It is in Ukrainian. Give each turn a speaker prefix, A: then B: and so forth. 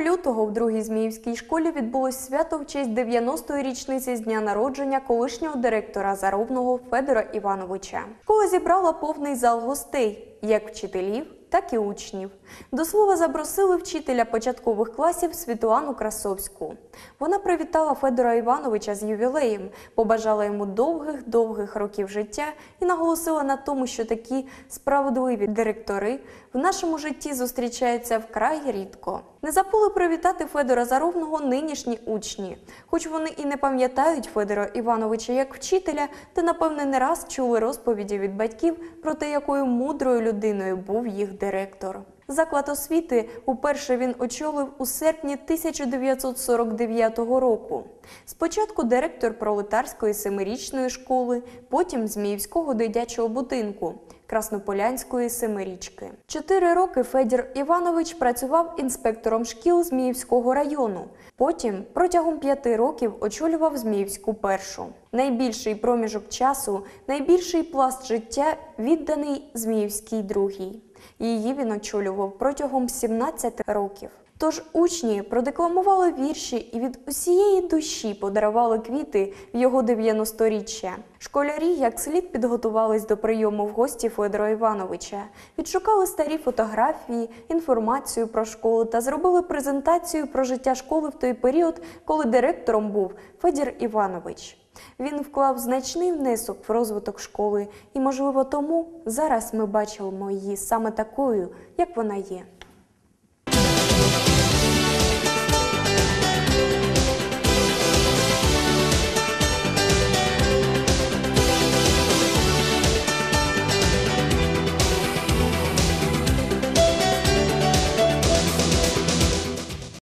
A: лютого в другій зміївській школі відбулось свято в честь 90-ї річниці з дня народження колишнього директора Заробного Федора Івановича. Школа зібрала повний зал гостей, як вчителів, так і учнів. До слова запросили вчителя початкових класів Світлану Красовську. Вона привітала Федора Івановича з ювілеєм, побажала йому довгих-довгих років життя і наголосила на тому, що такі справедливі директори в нашому житті зустрічаються вкрай рідко. Не забули привітати Федора Заровного нинішні учні, хоч вони і не пам'ятають Федора Івановича як вчителя, та напевне не раз чули розповіді від батьків про те, якою мудрою людиною був їх директор. Заклад освіти уперше він очолив у серпні 1949 року. Спочатку директор пролетарської семирічної школи, потім Зміївського дитячого будинку, Краснополянської семирічки. Чотири роки Федір Іванович працював інспектором шкіл Зміївського району. Потім протягом п'яти років очолював Зміївську першу. Найбільший проміжок часу, найбільший пласт життя відданий Зміївській другій. Її він очолював протягом 17 років. Тож учні продекламували вірші і від усієї душі подарували квіти в його 90-річчя. Школярі як слід підготувались до прийому в гості Федора Івановича, відшукали старі фотографії, інформацію про школу та зробили презентацію про життя школи в той період, коли директором був Федір Іванович. Він вклав значний внесок в розвиток школи, і, можливо, тому зараз ми бачимо її саме такою, як вона є.